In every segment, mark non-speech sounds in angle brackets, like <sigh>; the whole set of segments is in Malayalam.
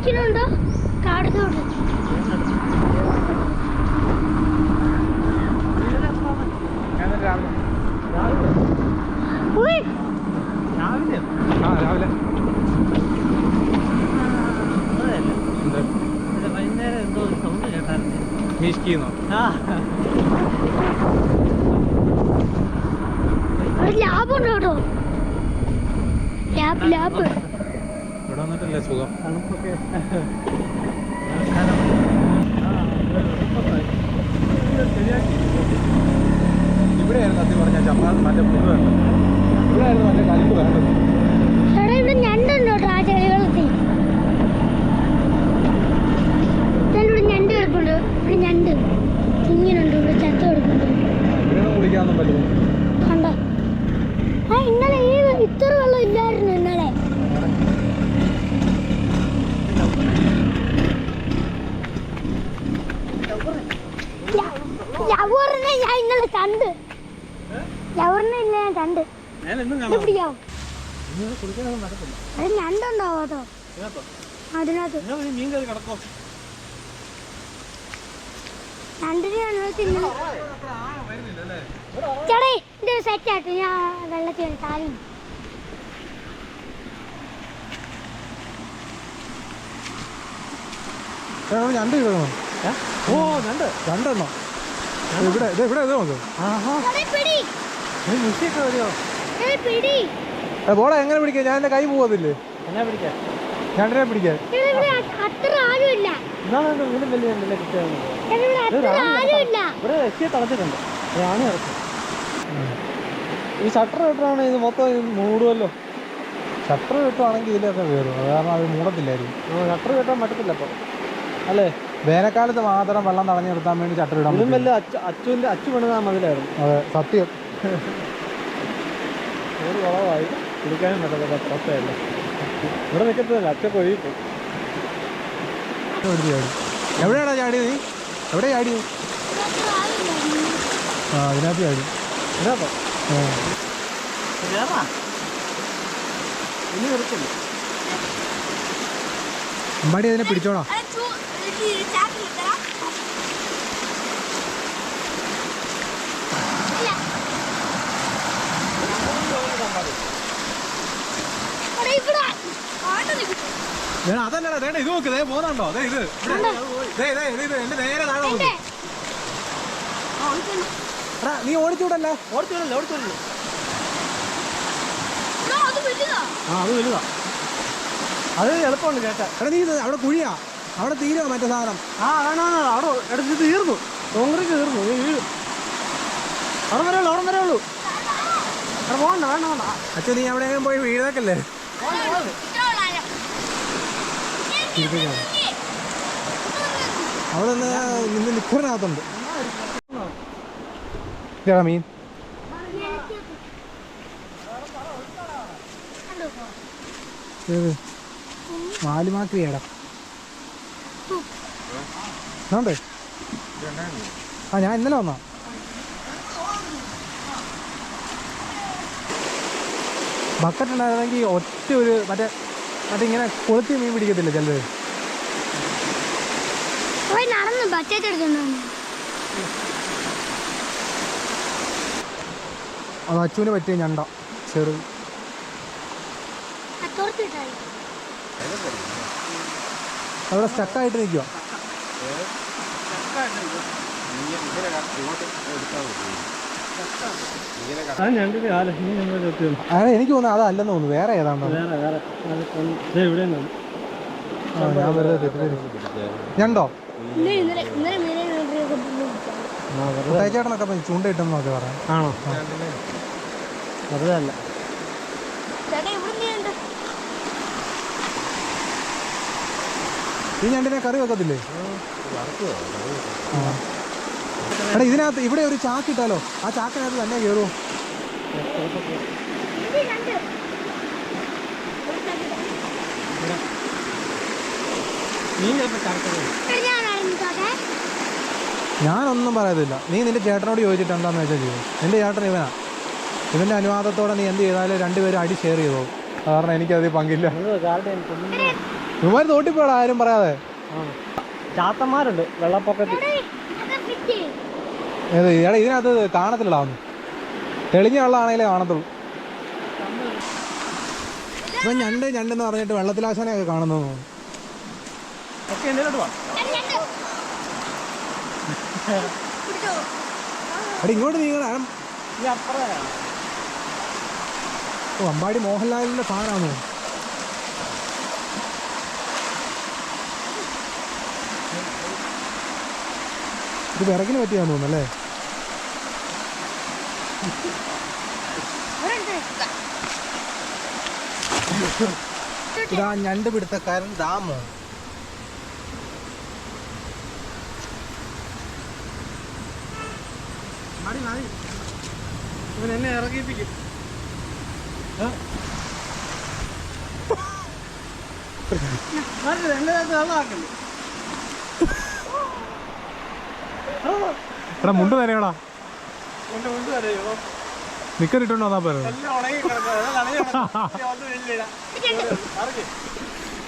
അടിക്കണുണ്ടോ കാടത്തോട് രാവിലെ ആ. രാവിലെ വൈകുന്നേരം എന്തോ സൗണ്ട് കേട്ടായിരുന്നു മീഷ്കിന്നോ ആ ലാബ് ഉണ്ടോ ലാബ് ലാബ്. വന്നിട്ടല്ലേ സുഖം. തണുപ്പൊക്കെ. ഇവിടെയായിരുന്നു സത്യം മറ്റേ ഇവിടെയായിരുന്നു മറ്റേ എടാ ഇവിടെ ഞണ്ടുണ്ടോ കേട്ടോ ആ ചെടികളത്തിൽ ഇവിടെ ഞണ്ട് കിടപ്പുണ്ട്. ഇവിടെ ഞണ്ട്. ഇങ്ങനുണ്ട് ഇവിടെ ചത്ത കിടപ്പുണ്ട്. ഇവിടെയൊന്നും കുളിക്കാനൊന്നും പറ്റുന്നു കണ്ടോ? ആ ഇന്നലെ ഈ ഇത്ര വെള്ളം ഇല്ലായിരുന്നു ഇന്നലെ ഞാൻ ഇന്നലെ കണ്ട്. കണ്ട്. അത് കേട്ടോ? അതിനകത്ത്. ഇത് സെറ്റ് ഞാൻ വെള്ളത്തിൽ താഴെ ഞണ്ട് ഓ രണ്ട് രണ്ടെണ്ണോ. ഇവിടെ ഇവിടെ നോക്ക് ഏ, എങ്ങനെ പിടിക്കാം ഞാൻ എന്റെ കൈ പിടിക്കാം രണ്ടിനെ പിടിക്കാൻ. ഈ ഷട്ടർ ഇട്ടാണ് ഇത് മൊത്തം മൂടുമല്ലോ ഷട്ടർ കിട്ടുവാണെങ്കിൽ ഇതിലൊക്കെ കയറും. അത് കാരണം അത് മൂടത്തില്ലായിരിക്കും. ഷട്ടർ കെട്ടാൻ പറ്റത്തില്ല അപ്പോൾ. അല്ലേ? വേനൽക്കാലത്ത് മാത്രം വെള്ളം തടഞ്ഞു നിർത്താൻ വേണ്ടി ഇതിലും പറ്റും വലിയ അച്ചു അച്ചുവിന്റെ അച്ചു പണിതാ മതിലായിരുന്നു. അതെ സത്യം. ഒരു വളമായി കുടിക്കാനും പറ്റത്തില്ല ഇവിടെ നിൽക്കത്തില്ല അച്ചൊക്കെ ഒഴുകിപ്പോ എടുത്ത് ചാടി എവിടെയാടാ ചാടി നീ? എവിടെ ചാടി? ആ അതിനകത്ത് ചാടി. അമ്പാടി അതിനെ പിടിച്ചോടാ വേണം അതല്ലടാ വേണ്ട ഇത് നോക്ക് ദേ പോകുന്നുണ്ടോ അതെ ഇത്. ഇവിടെ. ദേ, ഇത് എന്റെ നേരെ താഴെ നോക്ക്. എടാ നീ ഓടിച്ചൂടല്ലേ ഓടിച്ചൂടല്ലേ ഓടിച്ചോളല്ലോ ആ അത് വലുതാ. അത് എളുപ്പമുണ്ട് കേട്ടാ. എടാ നീ ഇത് അവിടെ കുഴിയാ. അവിടെ തീരുവാ മറ്റേ സാധനം? ആ അതാണ് അവിടെ എടുത്ത് തീർന്നു. കോൺക്രീറ്റ് തീർന്നു. വീഴും അവിടെ വരെ ഉള്ളൂ അവിടെ വരെ ഉള്ളൂ. അവിടെ പോകണ്ട വേണ്ട വേണ്ട. അച്ഛൻ നീ അവിടെ പോയി വീഴേക്കല്ലേ? അവിടെ നിന്ന് നിന്ന് നിക്കറിനകത്തുണ്ട്. ഇതാ മീൻ? നാല് മാലിമാക്രിയടാ. ആണ്ടേ ആ ഞാൻ ഇന്നലെ വന്നാ ബക്കറ്റ് ഉണ്ടായിരുന്നെങ്കിൽ ഒറ്റ ഒരു മറ്റേ മറ്റേ ഇങ്ങനെ കൊളുത്തി മീൻ പിടിക്കത്തില്ല ചിലത് നടന്നു ബക്കറ്റ് എടുക്കുന്നു അത് അച്ചുവിന് പറ്റിയ ഞണ്ട ചെറു അവിടെ സ്റ്റക്കായിട്ട് നിൽക്കുക ആ ഞണ്ടിന് കാലം നീ ഞങ്ങൾ ചെത്തിയാണ് അതെ എനിക്ക് തോന്നുന്നു അതല്ലെന്ന് തോന്നുന്നു. വേറെ ഏതാണ്ടോ വേറെ വേറെ. ദേ ഇവിടെ നിന്നാണ് ആ, ഞാൻ വെറുതെ ഞണ്ടോ? ചേട്ടനൊക്കെ ചൂണ്ടയിട്ടെന്ന് നോക്കി ചൂണ്ടയിട്ടെന്നൊക്കെ പറയാം. ആണോ? വെറുതെ അല്ല ചേട്ടാ ഇവിടെ നീണ്ട് ഈ ഞണ്ടിനെ കറി വെക്കത്തില്ലേ. എടാ ഇതിനകത്ത് ഇവിടെ ഒരു ചാക്ക് ഇട്ടാലോ ആ ചാക്കിനകത്ത് തന്നെ അറിഞ്ഞോട്ടെ ഞാനൊന്നും പറയത്തില്ല. നീ നിന്റെ ചേട്ടനോട് ചോദിച്ചിട്ട് എന്താന്ന് വെച്ചാൽ ചെയ്യും. നിന്റെ ചേട്ടൻ ഇവനാ. ഇവന്റെ അനുവാദത്തോടെ നീ എന്ത് ചെയ്താലും രണ്ടുപേരും അടി ഷെയർ ചെയ്തോ കാരണം എനിക്കതിൽ പങ്കില്ല. ഇവന്മാർ തോട്ടിപ്പോടാ ആരും പറയാതെ. ചാത്തന്മാരുണ്ട് വെള്ളപ്പൊക്കത്തിൽ. എടാ ഇതിനകത്ത് കാണത്തില്ലടാ ഒന്ന്. തെളിഞ്ഞ വെള്ളമാണെങ്കിലേ കാണത്തുള്ളൂ. ഇപ്പൊ ഞണ്ട് ഞണ്ടെന്ന് പറഞ്ഞിട്ട് വെള്ളത്തിലാശാനൊക്കെ കാണുന്നു. എടാ ഇങ്ങോട്ട് നീങ്ങണം ഓ അമ്പാടി മോഹൻലാലിന്റെ ഫാനാണോ ഇത് വിറകിന് പറ്റിയാന്ന് തോന്നുന്നല്ലേ ഒരെണ്ണം. ഇതാ ഞണ്ട് പിടുത്തക്കാരൻ ദാമോ. ഇവൻ എന്നെ ഇറങ്ങിപ്പിക്കും. എന്റെ <laughs> വെള്ളമാക്കല്ലേ എടാ മുണ്ട് തരയോടാ നിക്കറിട്ടുണ്ടോ എന്നാ പറയുന്നത്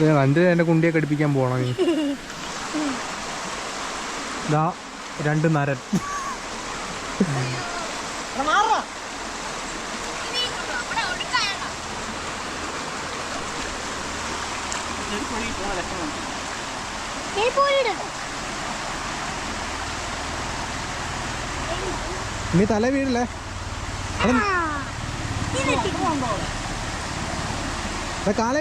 എല്ലാം എന്റെ <laughs> കുണ്ടിയെ കടിപ്പിക്കാൻ പോണോ നീ. ഇതാ രണ്ട് നരൻ. ഏയ് പോയിട്. നീ തല. എടാ കാല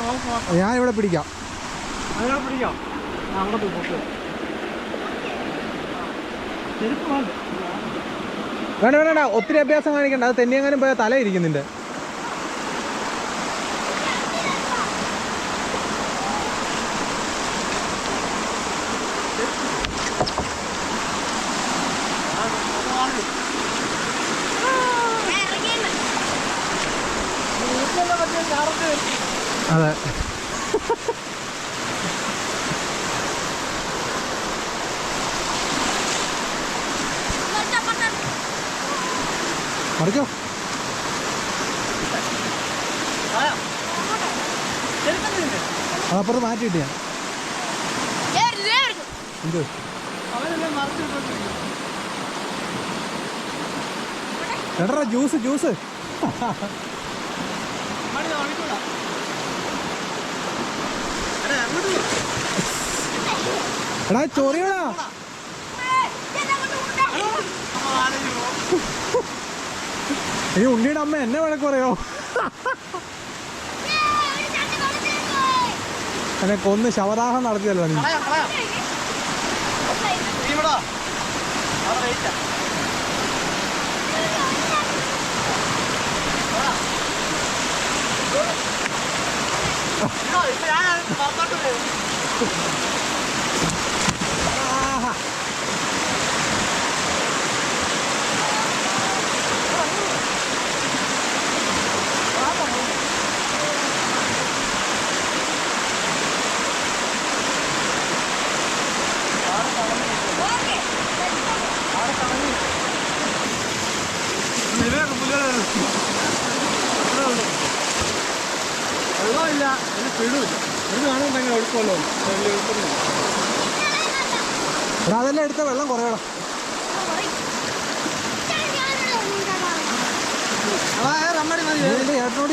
നോക്കാം ഞാൻ ഇവിടെ പിടിക്കാം. വേണ്ട. വേണ്ട ഒത്തിരി അഭ്യാസം കാണിക്കണ്ട. അത് തെന്നിയെങ്ങാനും പോയാൽ തല ഇരിക്കുന്നുണ്ട് ഞാൻ ഇറങ്ങിയെന്ന്. വീട്ടിലെല്ലാം പറ്റിയ ചാർജ് അതെ. മറിക്കോ? അതപ്പുറത്ത് മാറ്റിയിട്ട് ഞാൻ. എടാ ജ്യൂസ് ജ്യൂസ്. എടാ ചൊറിയടാ ഇനി ഉണ്ണിയുടെ അമ്മ എന്നെ വഴക്ക് പോയി. എന്നെ കൊന്ന് ശവദാഹം നടത്തിയല്ലോ നീ ഞാൻ പുറത്തോട്ട് വരും നിലയൊക്കെ പുല്ലുകൾ വെള്ളമില്ല അതിന് പിടില്ല ഇത് കാണുമ്പോൾ ഭയങ്കര ഒഴുക്കുമല്ലോ വലിയ ഒഴുക്കൊന്നുമില്ല എടാ അതെല്ലാം എടുത്ത വെള്ളം കുറയടാ അതാ റമ്മടി മതി നീ നിന്റെ ചേട്ടനോട് ചോദിച്ചിട്ട് ഇറങ്ങി എന്നോട് ചോദിക്കാം എന്നെ കൈ പിടിച്ച് വെച്ചു. അയ്യോ, ഒഴുകി പോടാ അവിടെ. അവിടെയാ. അവിടെ ഒഴുകി പോ. ഞാൻ എടുത്ത വെള്ളം കുറയണം ഏട്ടനോട്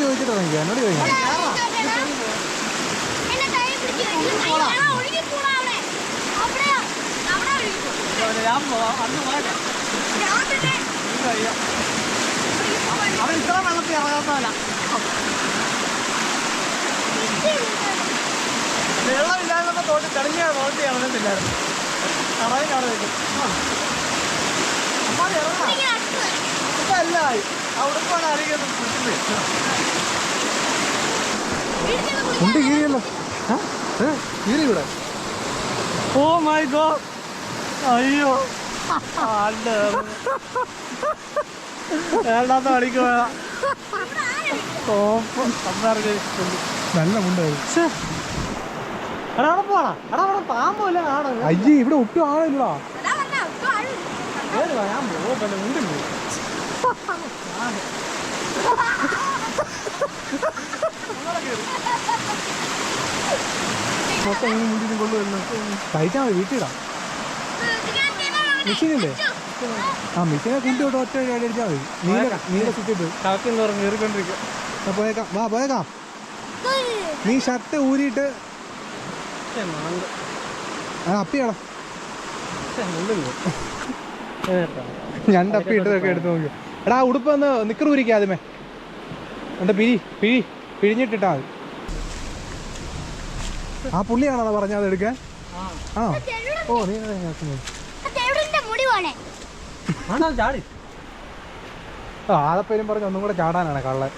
ഇത്ര വെള്ളത്തിൽ ഇറങ്ങാത്തതല്ല വെള്ളമില്ലാതെ തോട്ടി തെളിഞ്ഞ തോട്ടി ഇറങ്ങത്തില്ലായിരുന്നു അറിയാൻ അവിടെ വെക്കും അമ്മ ഇറങ്ങാം. ഇപ്പൊ എല്ലായി അവിടെ അറിയുന്നു പിടിച്ചത് ഉണ്ട് കീരിയല്ലോ? ഏ, ഇവിടെ. Oh my god. അയ്യോ. വേണ്ടാത്ത പണിക്ക് പോയാ. ഓപ്പ് അമ്മമാർക്ക് നല്ല മുണ്ടായിരുന്നു എടാ അവിടെ പോടാ എടാ അവിടെ പാമ്പില്ല കാണാ അയ്യേ ഇവിടെ ഒട്ടും ആളില്ലടാ. മൊത്തം ഈ മുണ്ടിനും കൊള്ളുമല്ലോ കഴിച്ചാൽ മതി വീട്ടിലിടാം. മെഷീനില്ലേ? ആ മെഷീനെ കുണ്ടി തൊട്ട് ഒറ്റ അടി അടിച്ചാൽ മതി. നീല നീല കുത്തിട്ട് പോയേക്കാം. വാ പോയേക്കാം. നീ ഷർട്ട് ഊരിയിട്ട് ആ അപ്പിയാടാ ഞണ്ട് അപ്പി ഇട്ടതൊക്കെ എടുത്ത് നോക്കി. എടാ ആ ഉടുപ്പ് ഒന്ന് നിക്കർ ഊരിക്കുക ആദ്യമേ. എന്നിട്ട് പിരി പിഴി പിഴിഞ്ഞിട്ടിട്ടാ മതി. ആ പുള്ളിയാണോ പറഞ്ഞത് എടുക്കാൻ? ആ. ഓ നീ ആ ആദപ്പേരും പറഞ്ഞ് ഒന്നും കൂടെ ചാടാനാണ് കള്ളൻ.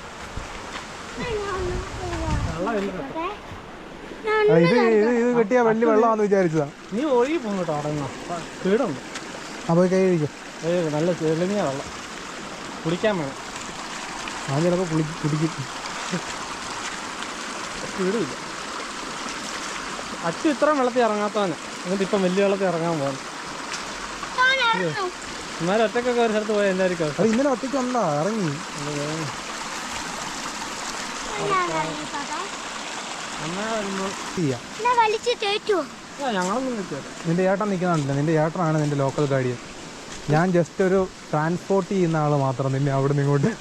ഇത് ഇത് വലിയ വെള്ളമാണെന്ന് വിചാരിച്ചതാ. നീ ഒഴുകി പോകും കേട്ടോ കൈ കഴിക്കും ഏ നല്ല തെളിഞ്ഞ വെള്ളം. കുടിക്കാൻ വേണം. ഞാൻ ചിലപ്പോൾ കുളി കുടിക്കും. സ്പീഡുമില്ല അച്ഛൻ ഇത്രയും വെള്ളത്തിൽ ഇറങ്ങാത്തവന്. എന്നിട്ട് ഇപ്പം വലിയ വെള്ളത്തിൽ ഇറങ്ങാൻ പോകുന്നു എന്നാലും ഒറ്റക്കൊക്കെ ഒരു സ്ഥലത്ത് പോയാൽ എല്ലാവർക്കും അത് ഇന്നലെ ഒറ്റയ്ക്ക് ഇറങ്ങി. വരുമ്പോൾ ചെയ്യാം ഞങ്ങളൊന്നും നിന്റെ ഏട്ടൻ നിൽക്കുന്നുണ്ടല്ലോ നിന്റെ ഏട്ടനാണ് നിന്റെ ലോക്കൽ ഗാഡിയൻ ഞാൻ ജസ്റ്റ് ഒരു ട്രാൻസ്പോർട്ട് ചെയ്യുന്ന ആൾ മാത്രം നിന്നെ അവിടെ നിന്ന് ഇങ്ങോട്ട്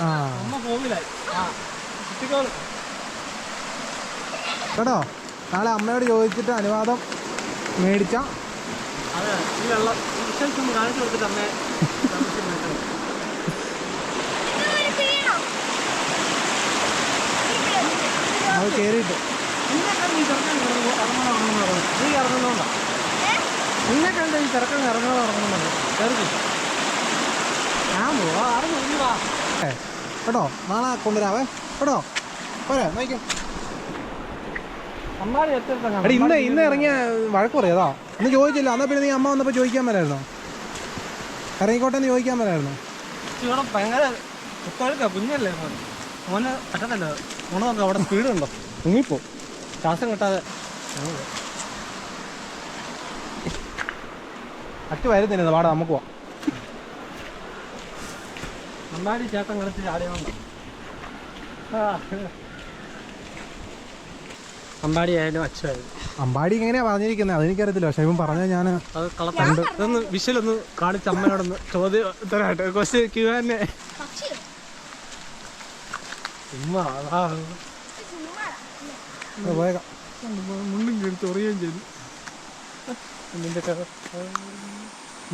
ആ. കേട്ടോ? നാളെ അമ്മയോട് ചോദിച്ചിട്ട് അനുവാദം മേടിച്ചാ. അതെ ഈ വെള്ളം. വിഷൻസ് ഒന്ന് കാണിച്ചു കൊടുത്തിട്ട് അമ്മേ. അത് കയറിയിട്ട് നീ ഇറങ്ങുന്നോണ്ടാ നിന്നെ കണ്ട് ഈ ചെറുക്കൻ ഇറങ്ങണോ ഇറങ്ങണമെന്നുണ്ട് കയറി ഞാൻ പോവാ ഏ, കേട്ടോ നാളെ കൊണ്ടുവരാവേ കേട്ടോ പോരെ നോക്കിയോ ഇന്ന് ഇന്ന് ഇറങ്ങിയ വഴക്ക് പറയാതാ ഇന്ന് ചോദിച്ചില്ല. എന്നാ പിന്നെ നീ അമ്മ വന്നപ്പോൾ ചോദിക്കാൻ മേലായിരുന്നോ? ഇറങ്ങിക്കോട്ടെ എന്ന് ചോദിക്കാൻ മേലായിരുന്നോ? ഭയങ്കര കുഞ്ഞല്ലേ മോനെ. മോന് പറ്റത്തില്ല. മോണൊക്കെ അവിടെ സ്പീഡ് ഉണ്ടോ മുങ്ങിപ്പോ ശ്വാസം കിട്ടാതെ. അച്ഛ വരുന്നില്ല പാടാ നമുക്ക് പോവാം അമ്മാടി ചേട്ടൻ കളിച്ച് ചാടിയോണ്ടോ അമ്പാടി ആയാലും അച്ഛനായാലും. അമ്പാടി എങ്ങനെയാ പറഞ്ഞിരിക്കുന്നത് അതെനിക്കറിയത്തില്ല. പക്ഷെ ഇപ്പം പറഞ്ഞ ഞാൻ അത് കളത്തുണ്ട് ഇതൊന്ന് വിഷലൊന്ന് കാണിച്ച് അമ്മയോടൊന്ന് ചോദ്യം ഉത്തരമായിട്ട് ക്വസ്റ്റ്യൻ ക്യൂ തന്നെ ഉമ്മ അതാ പോയേക്കാം മുണ്ടും കയറി ചൊറിയുകയും ചെയ്തു. നിന്റെ കഥ?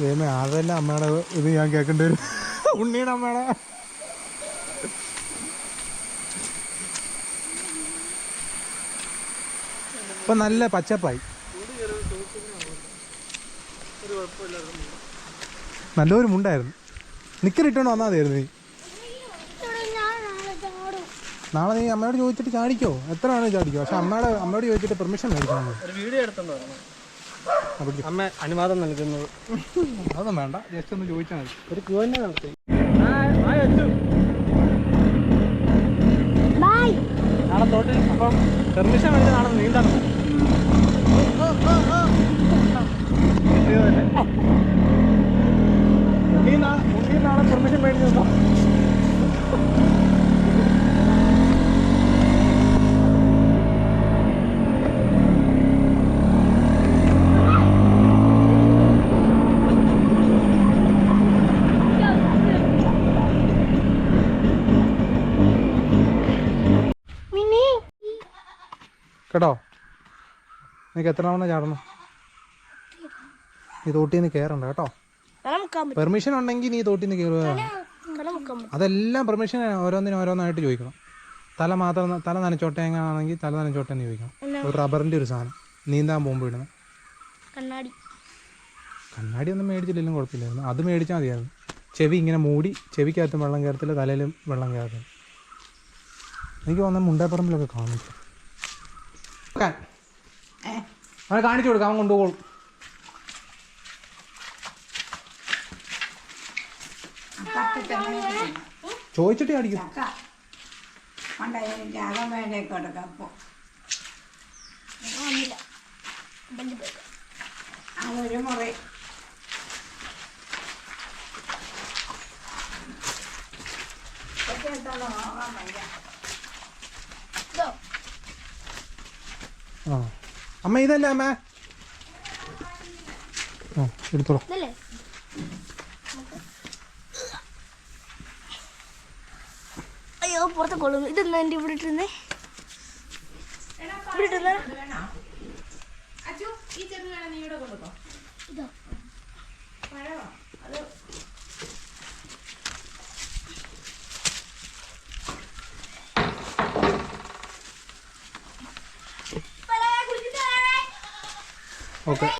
ദൈവമേ അതെല്ലാം അമ്മയുടെ ഇത് ഞാൻ കേൾക്കേണ്ടി വരും? ഉണ്ണിയുടെ അമ്മയുടെ? ഇപ്പൊ നല്ല പച്ചപ്പായി. നല്ലൊരു മുണ്ടായിരുന്നു. നിക്കറിട്ടോണ്ട് വന്നാൽ മതിയായിരുന്നു നീ. ഞാൻ നാളെ നീ അമ്മയോട് ചോദിച്ചിട്ട് ചാടിക്കോ. എത്ര ആണ് ചാടിക്കോ. പക്ഷെ അമ്മയുടെ അമ്മയോട് ചോദിച്ചിട്ട് പെർമിഷൻ മേടിക്കണം ഒരു വീഡിയോ എടുത്തോണ്ട് അമ്മ അനുവാദം നൽകുന്നത് അതൊന്നും വേണ്ട. ജസ്റ്റ് ഒന്ന് ചോദിച്ചാൽ മതി. ഒരു ക്യൂ തന്നെ നടത്തി. ബൈ നാളെ തോട്ടിൽ അപ്പം പെർമിഷൻ വേണ്ടി നാളെ നീന്തണം ഉണ്ണി നാ- ഉണ്ണി നാളെ പെർമിഷൻ മേടിച്ചോ മിനി? കേട്ടോ? നിനക്ക് എത്ര തവണ ചാടണം? നീ തോട്ടിൽ നിന്ന് കയറണ്ട കേട്ടോ. പെർമിഷൻ ഉണ്ടെങ്കിൽ നീ തോട്ടിൽ നിന്ന് കയറുക അതെല്ലാം പെർമിഷൻ ഓരോന്നിനും ഓരോന്നായിട്ട് ചോദിക്കണം. തല മാത്രം തല നനച്ചോട്ടെ എങ്ങനെയാണെങ്കിൽ തല നനച്ചോട്ടെ എന്ന്? ചോദിക്കണം ഒരു റബ്ബറിന്റെ ഒരു സാധനം. നീന്താൻ പോകുമ്പോൾ ഇടുന്നത് കണ്ണാടി. കണ്ണാടി ഒന്നും മേടിച്ചില്ലെങ്കിലും കുഴപ്പമില്ലായിരുന്നു. അത് മേടിച്ചാൽ മതിയായിരുന്നു. ചെവി ഇങ്ങനെ മൂടി ചെവിക്കകത്തും വെള്ളം കയറത്തില്ല തലയിലും വെള്ളം കയറത്തില്ല. എനിക്ക് തോന്നുന്ന മുണ്ടേപ്പറമ്പിലൊക്കെ കാണിച്ചു അവനെ കാണിച്ചു കൊടുക്കാം അവൻ കൊണ്ടുപോകും. ചോദിച്ചിട്ട് അടിക്കും. അതൊരു വേണ്ടേ കൊടുക്കാം അപ്പോൾ വന്നില്ല ബന്ധു പോയി അതൊരു മുറി ഇതൊക്കെ എടുത്തോണ്ട് പോകാൻ വയ്യ. ഇതോ ആ അമ്മ ഇതല്ലേ അമ്മ? ആ എടുത്തോളൂ. അയ്യോ പുറത്ത് കൊള്ളുന്നു. ഇതെന്നാ എന്റെ ഇവിടെ ഇട്ടിരുന്നേ? ഇവിടെ ഇട്ടിരുന്നേ? ഇതോ. ಓಕೆ